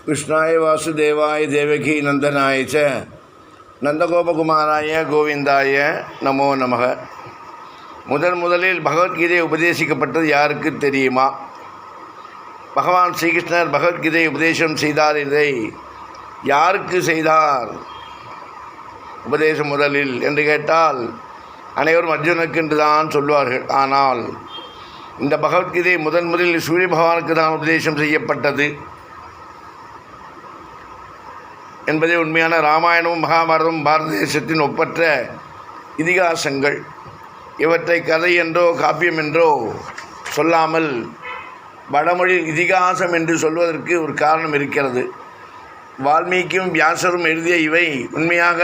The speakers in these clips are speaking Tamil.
கிருஷ்ணாய வாசுதேவாய தேவகி நந்தனாய நந்தகோபகுமாராய கோவிந்தாய நமோ நமக முதன் முதலில் பகவத்கீதை உபதேசிக்கப்பட்டது யாருக்கு தெரியுமா பகவான் ஸ்ரீகிருஷ்ணர் பகவத்கீதை உபதேசம் செய்தார் இதை யாருக்கு செய்தார் உபதேசம் முதலில் என்று கேட்டால் அனைவரும் அர்ஜுனுக்கு என்று தான் சொல்வார்கள் ஆனால் இந்த பகவத்கீதை முதன் முதலில் சூரிய பகவானுக்கு தான் உபதேசம் செய்யப்பட்டது என்பதே உண்மையான ராமாயணமும் மகாபாரதமும் பாரத தேசத்தின் ஒப்பற்ற இதிகாசங்கள். இவற்றை கதை என்றோ காப்பியம் என்றோ சொல்லாமல் வடமொழி இதிகாசம் என்று சொல்வதற்கு ஒரு காரணம் இருக்கிறது. வால்மீகியும் வியாசரும் எழுதிய இவை உண்மையாக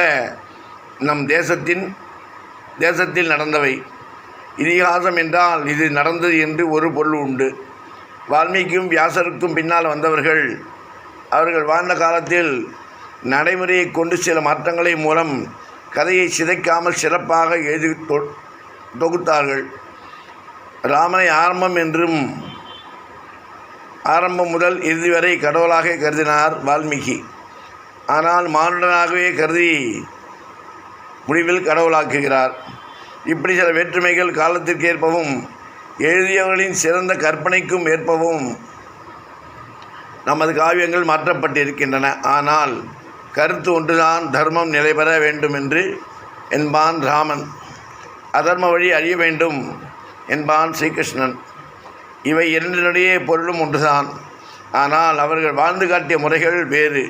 நம் தேசத்தின் தேசத்தில் நடந்தவை. இதிகாசம் என்றால் இது நடந்தது என்று ஒரு பொருள் உண்டு. வால்மீகியும் வியாசருக்கும் பின்னால் வந்தவர்கள் அவர்கள் வாழ்ந்த காலத்தில் நடைமுறையை கொண்டு சில மாற்றங்களை மூலம் கதையை சிதைக்காமல் சிறப்பாக எழுதி தொ- தொகுத்தார்கள். ராமனை ஆரம்பம் என்றும் ஆரம்பம் முதல் இறுதி வரை கடவுளாக கருதினார் வால்மீகி. ஆனால் மானுடனாகவே கருதி முடிவில் கடவுளாக்குகிறார். இப்படி சில வேற்றுமைகள் காலத்திற்கேற்பவும் எழுதியவர்களின் சிறந்த கற்பனைக்கும் ஏற்பவும் நமது காவியங்கள் மாற்றப்பட்டிருக்கின்றன. ஆனால் கருத்து ஒன்றுதான் தர்மம் நிலைபெற வேண்டும் என்று என்பான் ராமன். அதர்ம வழி அழிய வேண்டும் என்பான் ஸ்ரீகிருஷ்ணன். இவை இரண்டினுடைய பொருளும் ஒன்றுதான். ஆனால் அவர்கள் வாழ்ந்து காட்டிய முறைகள் வேறு.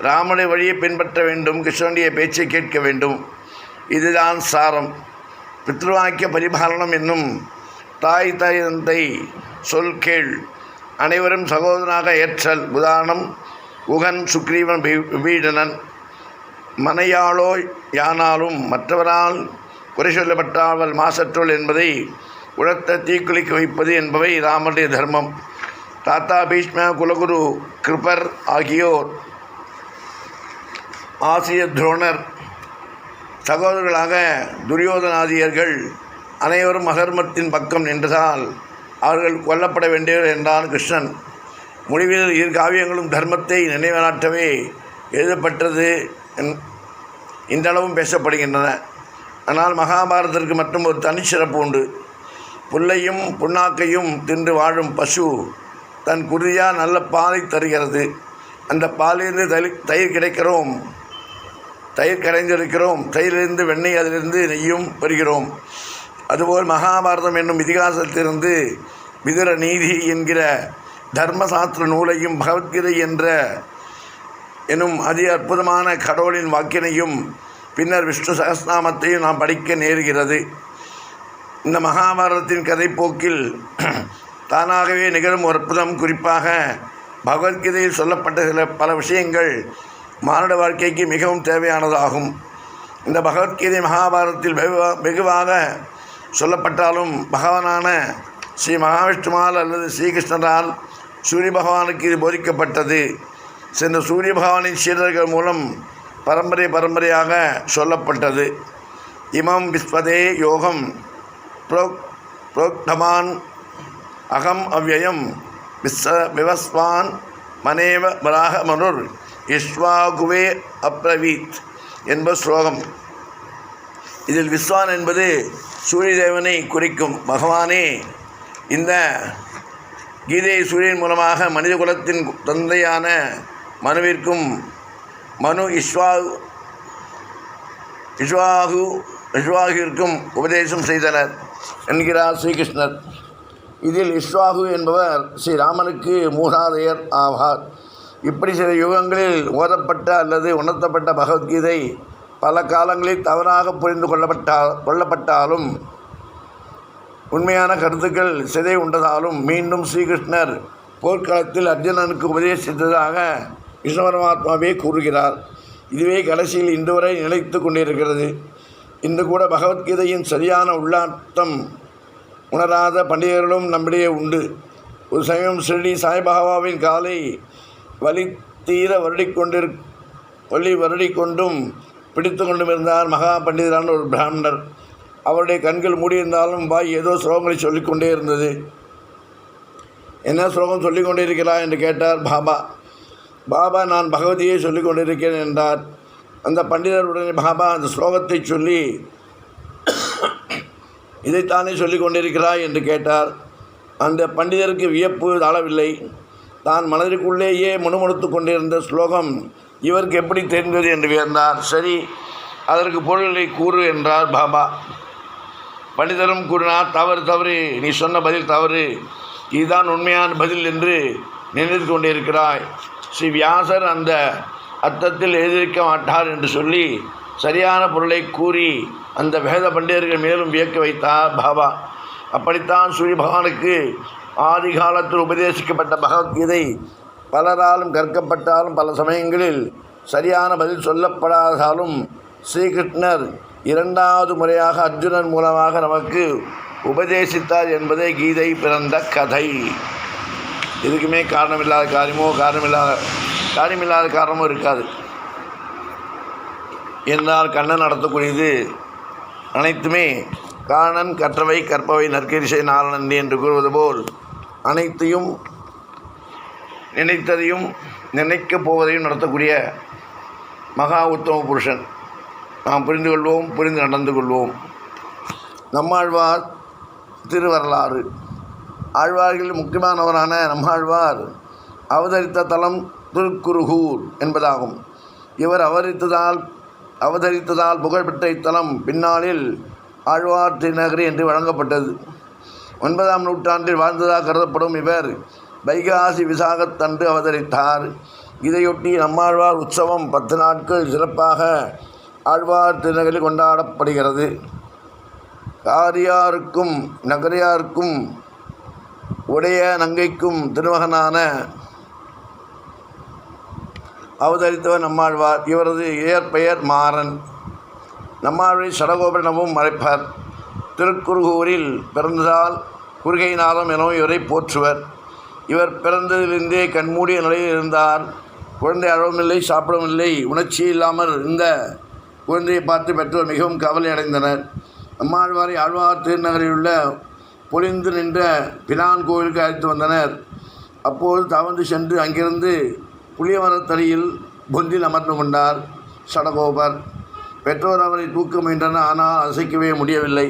ராமனுடைய வழியை பின்பற்ற வேண்டும் கிருஷ்ணனுடைய பேச்சை கேட்க வேண்டும். இதுதான் சாரம். பித்ருவாக்கிய பரிபாலனம் என்னும் தாய் தந்தை சொல் கேள். அனைவரும் சகோதரனாக ஏற்றல் உதாரணம் உகன் சுக்ரீவன் விபீடனன் மனையாளோ யானாலும் மற்றவரால் குறை சொல்லப்பட்டாவல் மாசற்றோள் என்பதை உழத்த தீக்குளிக்க வைப்பது என்பவை ராமனுடைய தர்மம். தாத்தா பீஷ்ம குலகுரு கிருபர் ஆகியோர் ஆசிய துரோணர். சகோதரர்களாக துரியோதனாதியர்கள் அனைவரும் அகர்மத்தின் பக்கம் நின்றதால் அவர்கள் கொல்லப்பட வேண்டியவர் என்றான் கிருஷ்ணன். முடிவில் இரு காவியங்களும் தர்மத்தை நினைவாற்றவே எழுதப்பட்டது என்- இன்றளவும் பேசப்படுகின்றன. ஆனால் மகாபாரதத்திற்கு மட்டும் ஒரு தனிச்சிறப்பு உண்டு. புல்லையும் புண்ணாக்கையும் தின்று வாழும் பசு தன் குருதியாக நல்ல பாலை தருகிறது. அந்த பாலிலிருந்து தயிர் தயிர் கிடைக்கிறோம். தயிர் கரைந்திருக்கிறோம். தயிரிலிருந்து வெண்ணெய் அதிலிருந்து நெய்யும் பெறுகிறோம். அதுபோல் மகாபாரதம் என்னும் இதிகாசத்திலிருந்து விதுர நீதி என்கிற தர்மசாஸ்திர நூலையும் பகவத்கீதை என்ற எனும் அதி அற்புதமான கடவுளின் வாக்கினையும் பின்னர் விஷ்ணு சகஸ்நாமத்தையும் நாம் படிக்க நேருகிறது. இந்த மகாபாரதத்தின் கதைப்போக்கில் தானாகவே நிகழும் ஒரு அற்புதம். குறிப்பாக பகவத்கீதையில் சொல்லப்பட்ட சில பல விஷயங்கள் மானுட வாழ்க்கைக்கு மிகவும் தேவையானதாகும். இந்த பகவத்கீதை மகாபாரதத்தில் வெகுவா- வெகுவாக சொல்லப்பட்டாலும் பகவானான ஸ்ரீ மகாவிஷ்ணுவால் அல்லது ஸ்ரீகிருஷ்ணரால் சூரிய பகவானுக்கு இது போதிக்கப்பட்டது. சென்ற சூரிய பகவானின் சீடர்கள் மூலம் பரம்பரை பரம்பரையாக சொல்லப்பட்டது. இமம் விஸ்வதே யோகம். புரோக் புரோக்தமான் அகம் அவ்வயம் விஸ்வ விவஸ்வான் மனேவ வராக மனுர் இஸ்வாகுவே அப்ரவீத் என்ப ஸ்லோகம். இதில் விஸ்வான் என்பது சூரியதேவனை குறிக்கும். பகவானே இந்த கீதை சூரியன் மூலமாக மனித குலத்தின் தந்தையான மனுவிற்கும் மனு இஸ்வா இஸ்வாகு இஸ்வாகிற்கும் உபதேசம் செய்தனர் என்கிறார் ஸ்ரீகிருஷ்ணர். இதில் இஸ்வாகு என்பவர் ஸ்ரீராமனுக்கு மூதாதையர் ஆவார். இப்படி சில யுகங்களில் ஓதப்பட்ட அல்லது உணர்த்தப்பட்ட பகவத்கீதை பல காலங்களில் தவறாக புரிந்து கொள்ளப்பட்டால் கொள்ளப்பட்டாலும் உண்மையான கருத்துக்கள் சிதை உண்டதாலும் மீண்டும் ஸ்ரீகிருஷ்ணர் போர்க்களத்தில் அர்ஜுனனுக்கு உபதேசித்ததாக விஷ்ணு பரமாத்மாவே கூறுகிறார். இதுவே கடைசியில் இன்று வரை நிலைத்து கொண்டிருக்கிறது. இன்று கூட பகவத்கீதையின் சரியான உள்ளார்த்தம் உணராத பண்டிதர்களும் நம்மிடையே உண்டு. ஒரு சமயம் ஸ்ரீ சாய்பாபாவின் காலை வலி தீர வருடிக்கொண்டிரு வழி வலி வருடிக் பிடித்து கொண்டும் இருந்தார் மகா பண்டிதரான ஒரு பிராமணர். அவருடைய கண்கள் மூடியிருந்தாலும் வாய் ஏதோ ஸ்லோகங்களை சொல்லிக்கொண்டே இருந்தது. என்ன ஸ்லோகம் சொல்லிக்கொண்டே கொண்டிருக்கிறாய் என்று கேட்டார் பாபா பாபா நான் பகவதியை சொல்லிக் கொண்டிருக்கிறேன் என்றார். அந்த பண்டிதர் உடனே பாபா அந்த ஸ்லோகத்தை சொல்லி இதைத்தானே சொல்லிக்கொண்டிருக்கிறாய் என்று கேட்டார். அந்த பண்டிதருக்கு வியப்பு அளவில்லை தான் மனதிற்குள்ளேயே முணுமுணுத்து கொண்டிருந்த ஸ்லோகம் இவருக்கு எப்படி தெரிந்தது? என்று வியந்தார். சரி அதற்கு பொருளை கூறு என்றார் பாபா. பண்டிதரும் கூறினார் தவறு தவறு. நீ சொன்ன பதில் தவறு. இதுதான் உண்மையான பதில் என்று நினைத்து கொண்டிருக்கிறாய் ஸ்ரீ வியாசர் அந்த அர்த்தத்தில் எழுதியிருக்க மாட்டார் என்று சொல்லி சரியான பொருளை கூறி அந்த வேத பண்டிதர்கள் மேலும் வியக்க வைத்தார். பாபா அப்படித்தான் சூரிய பகவானுக்கு ஆதி காலத்தில் உபதேசிக்கப்பட்ட பகவத்கீதை பலராலும் கற்கப்பட்டாலும் பல சமயங்களில் சரியான பதில் சொல்லப்படாதாலும் ஸ்ரீகிருஷ்ணர் இரண்டாவது முறையாக அர்ஜுனன் மூலமாக நமக்கு உபதேசித்தார் என்பதே கீதை பிறந்த கதை. இதுக்குமே காரணமில்லாத காரியமோ காரணமில்லாத காரியமில்லாத காரணமோ இருக்காது. என்னால் கண்ணன் நடத்தக்கூடியது அனைத்துமே காரணன் கற்றவை கற்பவை நற்கரிசை நாரணன் என்று கூறுவது போல் அனைத்தையும் நினைத்ததையும் நினைக்கப் போவதையும் நடத்தக்கூடிய மகா உத்தம புருஷன். நாம் புரிந்து கொள்வோம் புரிந்து நடந்து கொள்வோம். நம்மாழ்வார் திருவரலாறு. ஆழ்வார்களில் முக்கியமானவரான நம்மாழ்வார் அவதரித்த தலம் திருக்குருகூர் என்பதாகும். இவர் அவதரித்ததால் அவதரித்ததால் புகழ்பெற்ற இத்தலம் பின்னாளில் ஆழ்வார் திருநகரி என்று வழங்கப்பட்டது. ஒன்பதாம் நூற்றாண்டில் வாழ்ந்ததாக கருதப்படும் இவர் வைகாசி விசாகத்தன்று அவதரித்தார். இதையொட்டி நம்மாழ்வார் உற்சவம் பத்து நாட்கள் சிறப்பாக ஆழ்வார் திருநகரில் கொண்டாடப்படுகிறது. காரியாருக்கும் நகரியாருக்கும் உடைய நங்கைக்கும் திருமகனான அவதரித்தவர் நம்மாழ்வார். இவரது இயற்பெயர் மாறன். நம்மாழ்வை சடகோபுரனவும் மறைப்பர் திருக்குறுகூரில் பிறந்ததால் குறுகை நாளம் எனவும் இவரை போற்றுவர். இவர் பிறந்ததிலிருந்தே கண்மூடிய நிலையில் இருந்தார். குழந்தை அழவுமில்லை இல்லை உணர்ச்சி இல்லாமல் இருந்த குழந்தையை பார்த்து பெற்றோர் மிகவும் கவலை அடைந்தனர் நம்மாழ்வாரை ஆழ்வார் திருநகரில் உள்ள பொழிந்து நின்ற பினான் கோவிலுக்கு அழைத்து வந்தனர். அப்போது தவந்து சென்று அங்கிருந்து புளியமரத்தடியில் பொந்தில் அமர்ந்து கொண்டார் சடகோபர். பெற்றோர் அவரை தூக்க முயன்றனர் ஆனால் அசைக்கவே முடியவில்லை.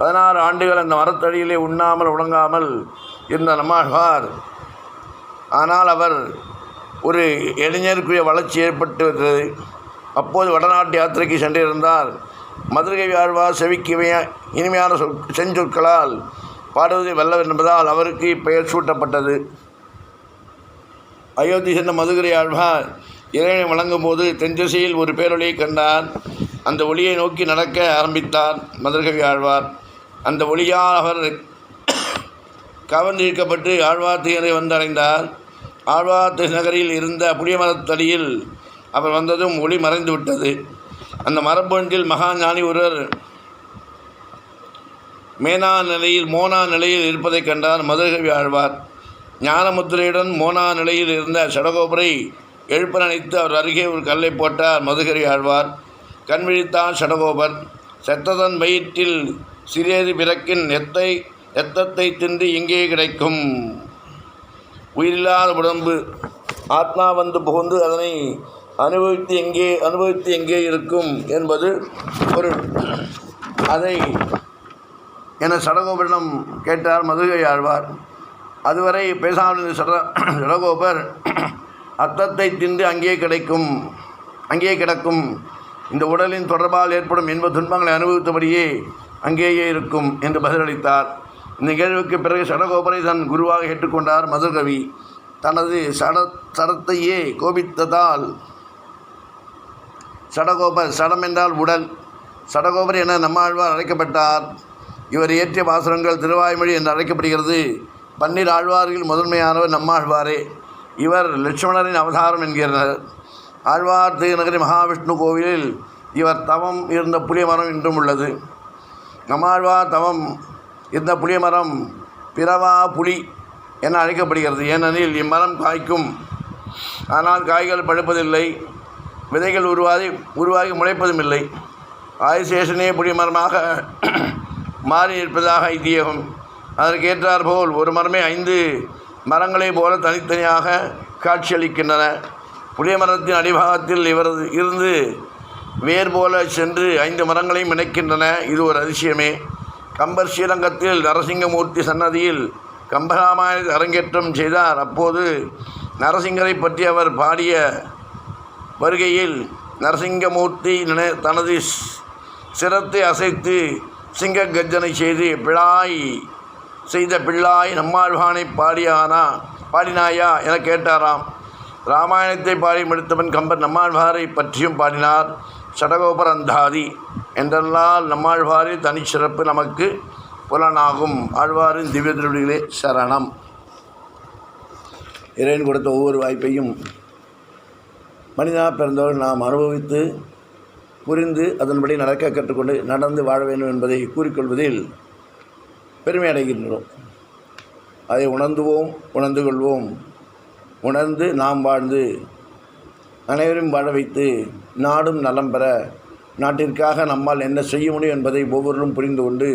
பதினாறு ஆண்டுகள் அந்த மரத்தடியிலே உண்ணாமல் உறங்காமல் இருந்த நம்மாழ்வார் ஆனால் அவர் ஒரு இளைஞருக்குரிய வளர்ச்சி ஏற்பட்டு விட்டது அப்போது வடநாட்டு யாத்திரைக்கு சென்றிருந்தார். மதுரை ஆழ்வார் செவிக்குமைய இனிமையான சொல் செஞ்சொற்களால் பாடுவதை வெல்ல என்பதால் அவருக்கு இப்பெயர் சூட்டப்பட்டது. அயோத்தி சென்ற மதுகரை ஆழ்வார் இறைவனை வழங்கும் போது தென்திசையில் ஒரு பேரொளியை கண்டார் அந்த ஒளியை நோக்கி நடக்க ஆரம்பித்தார் மதுரகவி ஆழ்வார் அந்த ஒளியால் அவர் கவர்ந்திருக்கப்பட்டு ஆழ்வார் திகரை வந்தடைந்தார். ஆழ்வார் நகரில் இருந்த புளிய மரத்தடியில் அவர் வந்ததும் ஒளி மறைந்து விட்டது. அந்த மரபொன்றில் மகா ஞானி ஒருவர் மேனா நிலையில் மோனா நிலையில் இருப்பதைக் கண்டார். மதுரகவி ஆழ்வார். ஞானமுத்திரையுடன் மோனா நிலையில் இருந்த சடகோபரை எழுப்ப நினைத்து அவர் அருகே ஒரு கல்லை போட்டார் மதுகரி ஆழ்வார். கண் விழித்தான் சடகோபர். செத்ததன் வயிற்றில் சிறியது பிறக்கின் எத்தை எத்தத்தை தின்று எங்கே கிடைக்கும். உயிரில்லாத உடம்பு. ஆத்மா வந்து புகுந்து அதனை அனுபவித்து எங்கே அனுபவித்து எங்கே இருக்கும் என்பது ஒரு அதை என சடகோபரிடம் கேட்டார் மதுகை ஆழ்வார். அதுவரை பேசாமல் இருந்த சட சடகோபர் அத்தத்தை தின்று அங்கே கிடைக்கும் அங்கே கிடக்கும். இந்த உடலின் தொடர்பால் ஏற்படும் இன்ப துன்பங்களை அனுபவித்தபடியே அங்கேயே இருக்கும் என்று பதிலளித்தார். இந்த நிகழ்வுக்கு பிறகு சடகோபரை தன் குருவாக ஏற்றுக்கொண்டார் மதுகவி தனது சட சடத்தையே கோபித்ததால் சடகோபர் சடம் என்றால் உடல். சடகோபர் என நம்மாழ்வார் அழைக்கப்பட்டார். இவர் இயற்றிய பாசுரங்கள் திருவாய்மொழி என்று அழைக்கப்படுகிறது. பன்னீர் ஆழ்வார்கள் முதன்மையானவர் நம்மாழ்வாரே. இவர் லட்சுமணரின் அவதாரம் என்கிறார். ஆழ்வார் திருநகரி மகாவிஷ்ணு கோவிலில் இவர் தவம் இருந்த புளிய மரம் இன்றும் உள்ளது. நம்மாழ்வார் தவம் இருந்த புளிய மரம் பிறவா புலி என அழைக்கப்படுகிறது. ஏனெனில் இம்மரம் காய்க்கும். ஆனால் காய்கள் பழுப்பதில்லை. விதைகள் உருவாகி உருவாகி முளைப்பதும் இல்லை. ஆயுசேஷனே புளிய மரமாக மாறி இருப்பதாக ஐதீகம். அதற்கேற்றாற்போல் ஒரு மரமே ஐந்து மரங்களைப் போல தனித்தனியாக காட்சியளிக்கின்றன. புளிய மரத்தின் அடிபாகத்தில் இவரது இருந்து வேர் போல சென்று ஐந்து மரங்களையும் இணைக்கின்றன. இது ஒரு அதிசயமே. கம்பர் ஸ்ரீரங்கத்தில் நரசிங்கமூர்த்தி சன்னதியில் கம்பராமாயண அரங்கேற்றம் செய்தார். அப்போது நரசிங்கரை பற்றி அவர் பாடிய வருகையில் நரசிங்கமூர்த்தி தனது சிரத்தை அசைத்து சிங்க கர்ஜனை செய்து பிழாய் செய்த பிள்ளாய் நம்மாழ்வானை பாடியானா பாடினாயா என கேட்டாராம். ராமாயணத்தை பாடி முடித்தவன் கம்பர் நம்மாழ்வாரை பற்றியும் பாடினார். சடகோபரந்தாதி என்றெல்லாம் நம்மாழ்வாரின் தனிச்சிறப்பு நமக்கு புலனாகும். ஆழ்வாரின் திவ்ய திருவடிகளே சரணம். இறைவன் கொடுத்த ஒவ்வொரு வாய்ப்பையும் மனிதனாக பிறந்தவர் நாம் அனுபவித்து புரிந்து அதன்படி நடக்க கற்றுக்கொண்டு நடந்து வாழ வேண்டும் என்பதை கூறிக்கொள்வதில் பெருமை அடைகின்றோம். அதை உணர்ந்துவோம் உணர்ந்து கொள்வோம். உணர்ந்து நாம் வாழ்ந்து அனைவரும் வாழ வைத்து நாடும் நலம் பெற நாட்டிற்காக நம்மால் என்ன செய்ய முடியும் என்பதை ஒவ்வொருவரும் புரிந்து கொண்டு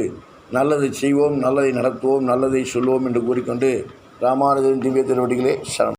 நல்லதை செய்வோம் நல்லதை நடத்துவோம் நல்லதை சொல்வோம் என்று கூறிக்கொண்டு ராமானுஜரின் திவ்ய திருவடிகளே சரணம்.